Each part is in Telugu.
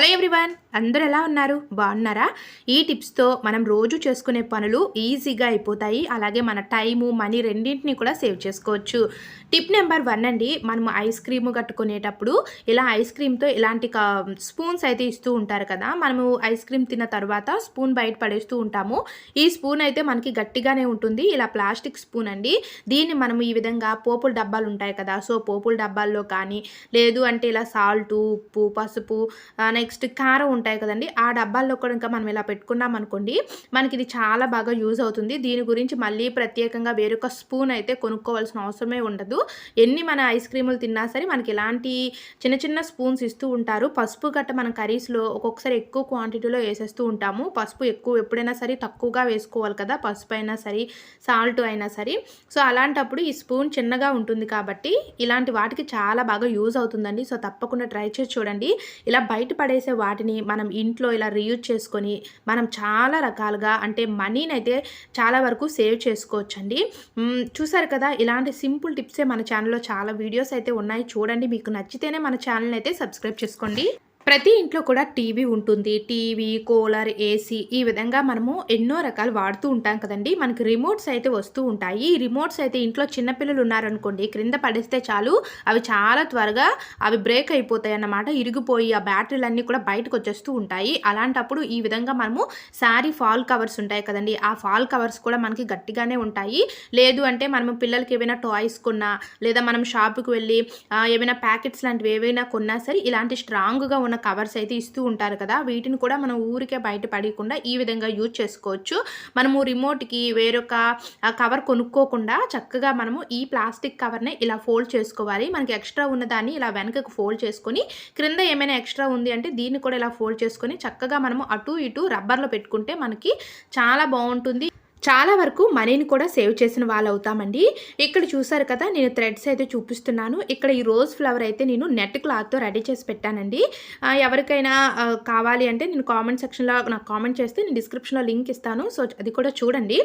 హలో ఎవ్రీవన్ అందరూ ఎలా ఉన్నారు? బాగున్నారా? ఈ టిప్స్తో మనం రోజు చేసుకునే పనులు ఈజీగా అయిపోతాయి. అలాగే మన టైము మనీ రెండింటిని కూడా సేవ్ చేసుకోవచ్చు. టిప్ నెంబర్ వన్ అండి మనం ఐస్ క్రీమ్ కట్టుకునేటప్పుడు ఇలా ఐస్ క్రీమ్తో ఇలాంటి స్పూన్స్ అయితే ఇస్తూ ఉంటారు కదా మనము ఐస్ క్రీమ్ తిన్న తర్వాత స్పూన్ బయట పడేస్తూ ఉంటాము. ఈ స్పూన్ అయితే మనకి గట్టిగానే ఉంటుంది. ఇలా ప్లాస్టిక్ స్పూన్ అండి. దీన్ని మనం ఈ విధంగా పోపుల డబ్బాలు ఉంటాయి కదా సో పోపుల డబ్బాల్లో కానీ లేదు అంటే ఇలా సాల్ట్ ఉప్పు పసుపు నెక్స్ట్ కారం ఉంటాయి కదండి ఆ డబ్బాల్లో కూడా ఇంకా మనం ఇలా పెట్టుకున్నాం అనుకోండి మనకి ఇది చాలా బాగా యూజ్ అవుతుంది. దీని గురించి మళ్ళీ ప్రత్యేకంగా వేరొక స్పూన్ అయితే కొనుక్కోవాల్సిన అవసరమే ఉండదు. ఎన్ని మన ఐస్ క్రీములు తిన్నా సరే మనకి ఇలాంటి చిన్న చిన్న స్పూన్స్ ఇస్తూ ఉంటారు. పసుపు గట్ట మనం కర్రీస్లో ఒక్కొక్కసారి ఎక్కువ క్వాంటిటీలో వేసేస్తూ ఉంటాము. పసుపు ఎక్కువ ఎప్పుడైనా సరే తక్కువగా వేసుకోవాలి కదా పసుపు అయినా సరే సాల్ట్ అయినా సరే. సో అలాంటప్పుడు ఈ స్పూన్ చిన్నగా ఉంటుంది కాబట్టి ఇలాంటి వాటికి చాలా బాగా యూజ్ అవుతుందండి. సో తప్పకుండా ట్రై చేసి చూడండి. ఇలా బయట పడేసే వాటిని మనం ఇంట్లో ఇలా రీయూజ్ చేసుకొని మనం చాలా రకాలుగా అంటే మనీని అయితే చాలా వరకు సేవ్ చేసుకోవచ్చండి. మ్మ్, చూసారు కదా ఇలాంటి సింపుల్ టిప్సే మన ఛానల్లో చాలా వీడియోస్ అయితే ఉన్నాయి. చూడండి మీకు నచ్చితేనే మన ఛానల్ అయితే సబ్స్క్రైబ్ చేసుకోండి. ప్రతి ఇంట్లో కూడా టీవీ ఉంటుంది. టీవీ కూలర్ ఏసీ ఈ విధంగా మనము ఎన్నో రకాలు వాడుతూ ఉంటాం కదండి. మనకి రిమోట్స్ అయితే వస్తూ ఉంటాయి. ఈ రిమోట్స్ అయితే ఇంట్లో చిన్నపిల్లలు ఉన్నారనుకోండి క్రింద పడేస్తే చాలు అవి చాలా త్వరగా అవి బ్రేక్ అయిపోతాయి అన్నమాట. ఇరిగిపోయి ఆ బ్యాటరీలన్నీ కూడా బయటకు వచ్చేస్తూ ఉంటాయి. అలాంటప్పుడు ఈ విధంగా మనము శారీ ఫాల్ కవర్స్ ఉంటాయి కదండి. ఆ ఫాల్ కవర్స్ కూడా మనకి గట్టిగానే ఉంటాయి. లేదు అంటే మనము పిల్లలకి ఏమైనా టాయ్స్ కొన్నా లేదా మనం షాపుకి వెళ్ళి ఏమైనా ప్యాకెట్స్ లాంటివి ఏవైనా కొన్నా సరే ఇలాంటి స్ట్రాంగ్గా ఉన్న కవర్స్ అయితే ఇస్తూ ఉంటారు కదా వీటిని కూడా మనం ఊరికే బయట పడకుండా ఈ విధంగా యూజ్ చేసుకోవచ్చు. మనము రిమోట్కి వేరొక కవర్ కొనుక్కోకుండా చక్కగా మనము ఈ ప్లాస్టిక్ కవర్నే ఇలా ఫోల్డ్ చేసుకోవాలి. మనకి ఎక్స్ట్రా ఉన్నదాన్ని ఇలా వెనకకు ఫోల్డ్ చేసుకొని క్రింద ఏమైనా ఎక్స్ట్రా ఉంది అంటే దీన్ని కూడా ఇలా ఫోల్డ్ చేసుకొని చక్కగా మనము అటు ఇటు రబ్బర్లో పెట్టుకుంటే మనకి చాలా బాగుంటుంది. చాలా వరకు మనీని కూడా సేవ్ చేసిన వాళ్ళు అవుతామండి ఇక్కడ చూసారు కదా నేను థ్రెడ్స్ అయితే చూపిస్తున్నాను. ఇక్కడ ఈ రోజ్ ఫ్లవర్ అయితే నేను నెట్ క్లాత్తో రెడీ చేసి పెట్టానండి. ఎవరికైనా కావాలి అంటే నేను కామెంట్ సెక్షన్లో నాకు కామెంట్ చేస్తే నేను డిస్క్రిప్షన్లో లింక్ ఇస్తాను. సో అది కూడా చూడండి.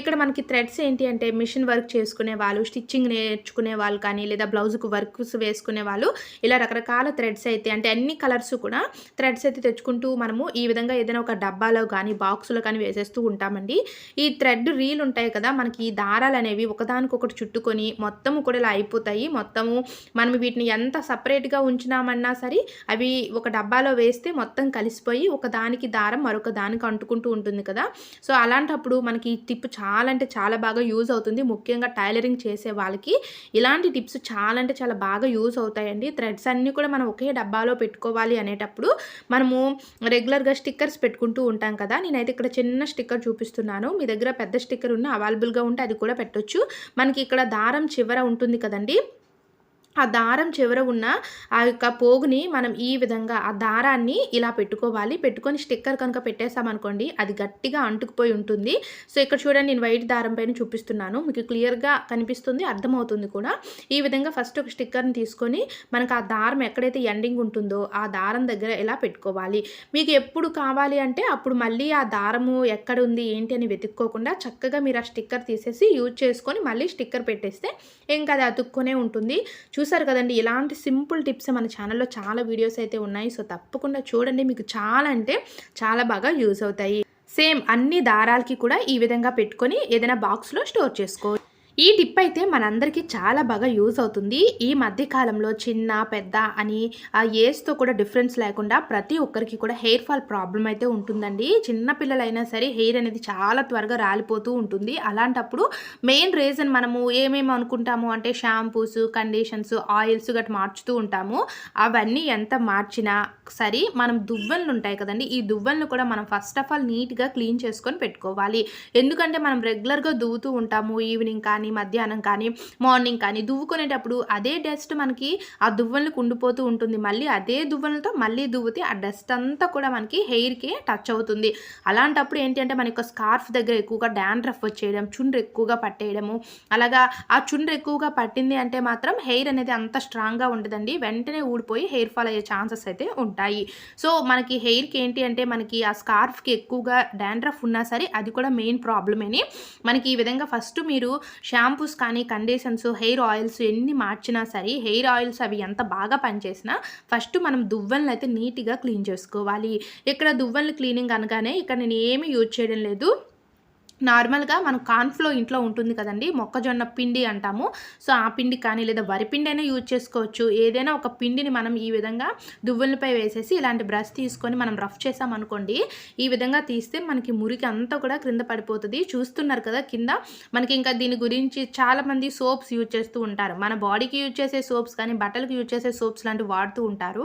ఇక్కడ మనకి థ్రెడ్స్ ఏంటి అంటే మిషన్ వర్క్ చేసుకునే వాళ్ళు స్టిచ్చింగ్ నేర్చుకునే వాళ్ళు కానీ లేదా బ్లౌజ్కి వర్క్స్ వేసుకునే వాళ్ళు ఇలా రకరకాల థ్రెడ్స్ అయితే అంటే అన్ని కలర్స్ కూడా థ్రెడ్స్ అయితే తెచ్చుకుంటూ మనము ఈ విధంగా ఏదైనా ఒక డబ్బాలో కానీ బాక్సులో కానీ వేసేస్తూ ఉంటామండి. ఈ థ్రెడ్ రీల్ ఉంటాయి కదా మనకి ఈ దారాలు అనేవి ఒకదానికొకటి చుట్టుకొని మొత్తము కూడా ఇలా అయిపోతాయి. మొత్తము మనం వీటిని ఎంత సపరేట్గా ఉంచినామన్నా సరే అవి ఒక డబ్బాలో వేస్తే మొత్తం కలిసిపోయి ఒక దానికి దారం మరొక దానికి అంటుకుంటూ ఉంటుంది కదా. సో అలాంటప్పుడు మనకి ఈ టిప్ చాలా అంటే చాలా బాగా యూజ్ అవుతుంది. ముఖ్యంగా టైలరింగ్ చేసే వాళ్ళకి ఇలాంటి టిప్స్ చాలా అంటే చాలా బాగా యూజ్ అవుతాయండి. థ్రెడ్స్ అన్నీ కూడా మనం ఒకే డబ్బాలో పెట్టుకోవాలి అనేటప్పుడు మనము రెగ్యులర్గా స్టిక్కర్స్ పెట్టుకుంటూ ఉంటాం కదా. నేనైతే ఇక్కడ చిన్న స్టిక్కర్ చూపిస్తున్నాను. మీ దగ్గర పెద్ద స్టిక్కర్ ఉన్న అవైలబుల్గా ఉంటే అది కూడా పెట్టొచ్చు. మనకి ఇక్కడ దారం చివర ఉంటుంది కదండి. ఆ దారం చివర ఉన్న ఆ యొక్క పోగుని మనం ఈ విధంగా ఆ దారాన్ని ఇలా పెట్టుకోవాలి. పెట్టుకొని స్టిక్కర్ కనుక పెట్టేసామనుకోండి అది గట్టిగా అంటుకుపోయి ఉంటుంది. సో ఇక్కడ చూడండి నేను వైట్ దారం పైన చూపిస్తున్నాను. మీకు క్లియర్గా కనిపిస్తుంది అర్థమవుతుంది కూడా. ఈ విధంగా ఫస్ట్ ఒక స్టిక్కర్ని తీసుకొని మనకు ఆ దారం ఎక్కడైతే ఎండింగ్ ఉంటుందో ఆ దారం దగ్గర ఇలా పెట్టుకోవాలి. మీకు ఎప్పుడు కావాలి అంటే అప్పుడు మళ్ళీ ఆ దారము ఎక్కడ ఉంది ఏంటి అని వెతుక్కోకుండా చక్కగా మీరు ఆ స్టిక్కర్ తీసేసి యూజ్ చేసుకొని మళ్ళీ స్టిక్కర్ పెట్టేస్తే ఇంకా అది అతుక్కొనే ఉంటుంది. చూసారు కదండి ఇలాంటి సింపుల్ టిప్స్ మన ఛానల్లో చాలా వీడియోస్ అయితే ఉన్నాయి. సో తప్పకుండా చూడండి. మీకు చాలా అంటే చాలా బాగా యూజ్ అవుతాయి. సేమ్ అన్ని దారాలకి కూడా ఈ విధంగా పెట్టుకొని ఏదైనా బాక్స్లో స్టోర్ చేసుకోవచ్చు. ఈ టిప్ అయితే మనందరికీ చాలా బాగా యూజ్ అవుతుంది. ఈ మధ్య కాలంలో చిన్న పెద్ద అని ఆ ఏజ్తో కూడా డిఫరెన్స్ లేకుండా ప్రతి ఒక్కరికి కూడా హెయిర్ ఫాల్ ప్రాబ్లం అయితే ఉంటుందండి. చిన్న పిల్లలైనా సరే హెయిర్ అనేది చాలా త్వరగా రాలిపోతూ ఉంటుంది. అలాంటప్పుడు మెయిన్ రీజన్ మనము ఏమేమి అనుకుంటాము అంటే షాంపూస్ కండిషన్స్ ఆయిల్స్ గట్రా మార్చుతూ ఉంటాము. అవన్నీ ఎంత మార్చినా సరే మనం దువ్వెనలు ఉంటాయి కదండి. ఈ దువ్వెనలు కూడా మనం ఫస్ట్ ఆఫ్ ఆల్ నీట్గా క్లీన్ చేసుకొని పెట్టుకోవాలి. ఎందుకంటే మనం రెగ్యులర్గా దువ్వుతూ ఉంటాము. ఈవినింగ్ కానీ మధ్యాహ్నం కానీ మార్నింగ్ కానీ దువ్వుకునేటప్పుడు అదే డస్ట్ మనకి ఆ దువ్వెనలకు ఉండిపోతూ ఉంటుంది. మళ్ళీ అదే దువ్వలతో మళ్ళీ దువ్వుతే ఆ డస్ట్ అంతా కూడా మనకి హెయిర్కి టచ్ అవుతుంది. అలాంటప్పుడు ఏంటి అంటే మనకి స్కార్ఫ్ దగ్గర ఎక్కువగా డాండ్రఫ్ వచ్చేయడం చుండ్రు ఎక్కువగా పట్టేయడము అలాగా ఆ చుండ్రు ఎక్కువగా పట్టింది అంటే మాత్రం హెయిర్ అనేది అంత స్ట్రాంగ్గా ఉండదండి. వెంటనే ఊడిపోయి హెయిర్ ఫాల్ అయ్యే ఛాన్సెస్ అయితే ఉంటాయి. సో మనకి హెయిర్కి ఏంటి అంటే మనకి ఆ స్కార్ఫ్కి ఎక్కువగా డాండ్రఫ్ ఉన్నా సరే అది కూడా మెయిన్ ప్రాబ్లమేని. మనకి ఈ విధంగా ఫస్ట్ మీరు షాంపూస్ కానీ కండిషన్స్ హెయిర్ ఆయిల్స్ ఎన్ని మార్చినా సరే హెయిర్ ఆయిల్స్ అవి ఎంత బాగా పనిచేసినా ఫస్ట్ మనం దువ్వెనలు అయితే నీట్గా క్లీన్ చేసుకోవాలి. ఇక్కడ దువ్వెనలు క్లీనింగ్ అనగానే ఇక్కడ నేను ఏమీ యూజ్ చేయడం లేదు. నార్మల్గా మనం కార్న్ఫ్లో ఇంట్లో ఉంటుంది కదండి మొక్కజొన్న పిండి అంటాము. సో ఆ పిండి కానీ లేదా వరి పిండి అయినా యూజ్ చేసుకోవచ్చు. ఏదైనా ఒక పిండిని మనం ఈ విధంగా దువ్వులపై వేసేసి ఇలాంటి బ్రష్ తీసుకొని మనం రఫ్ చేసామనుకోండి ఈ విధంగా తీస్తే మనకి మురికి అంతా కూడా క్రింద పడిపోతుంది. చూస్తున్నారు కదా కింద? మనకి ఇంకా దీని గురించి చాలామంది సోప్స్ యూజ్ చేస్తూ ఉంటారు. మన బాడీకి యూజ్ చేసే సోప్స్ కానీ బట్టలకు యూజ్ చేసే సోప్స్ లాంటివి వాడుతూ ఉంటారు.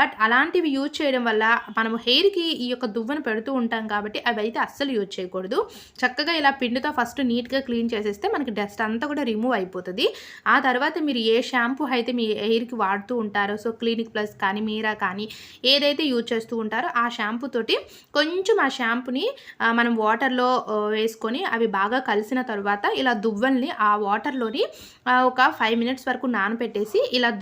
బట్ అలాంటివి యూజ్ చేయడం వల్ల మనం హెయిర్కి ఈ యొక్క దువ్వను పెడుతూ ఉంటాం కాబట్టి అవి అయితే అస్సలు యూజ్ చేయకూడదు. చక్క చక్కగా ఇలా పిండితో ఫస్ట్ నీట్గా క్లీన్ చేసేస్తే మనకి డస్ట్ అంతా కూడా రిమూవ్ అయిపోతుంది. ఆ తర్వాత మీరు ఏ షాంపూ అయితే మీ హెయిర్కి వాడుతూ ఉంటారో సో క్లినిక్ ప్లస్ కానీ మీరా కానీ ఏదైతే యూజ్ చేస్తూ ఉంటారో ఆ షాంపూ తోటి కొంచెం ఆ షాంపూని మనం వాటర్లో వేసుకొని అవి బాగా కలిసిన తర్వాత ఇలా దువ్వల్ని ఆ వాటర్లోని ఒక ఫైవ్ మినిట్స్ వరకు నానబెట్టేసి ఇలా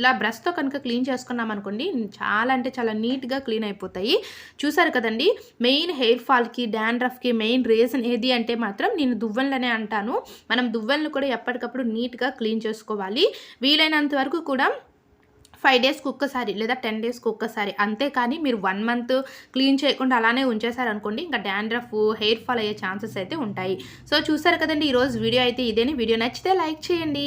ఇలా బ్రష్తో కనుక క్లీన్ చేసుకున్నాం అనుకోండి చాలా అంటే చాలా నీట్గా క్లీన్ అయిపోతాయి. చూసారు కదండి మెయిన్ హెయిర్ ఫాల్కి డాండ్రఫ్కి మెయిన్ రీజన్ ఏది అంటే మాత్రం నేను దువ్వెనలనే అంటాను. మనం దువ్వెనలు కూడా ఎప్పటికప్పుడు నీట్గా క్లీన్ చేసుకోవాలి. వీలైనంత వరకు కూడా ఫైవ్ డేస్కి ఒక్కసారి లేదా టెన్ డేస్కి ఒక్కసారి అంతేకాని మీరు వన్ మంత్ క్లీన్ చేయకుండా అలానే ఉంచేసారనుకోండి ఇంకా డాండ్రఫ్ హెయిర్ ఫాల్ అయ్యే ఛాన్సెస్ అయితే ఉంటాయి. సో చూసారు కదండి ఈరోజు వీడియో అయితే ఇదేని. వీడియో నచ్చితే లైక్ చేయండి.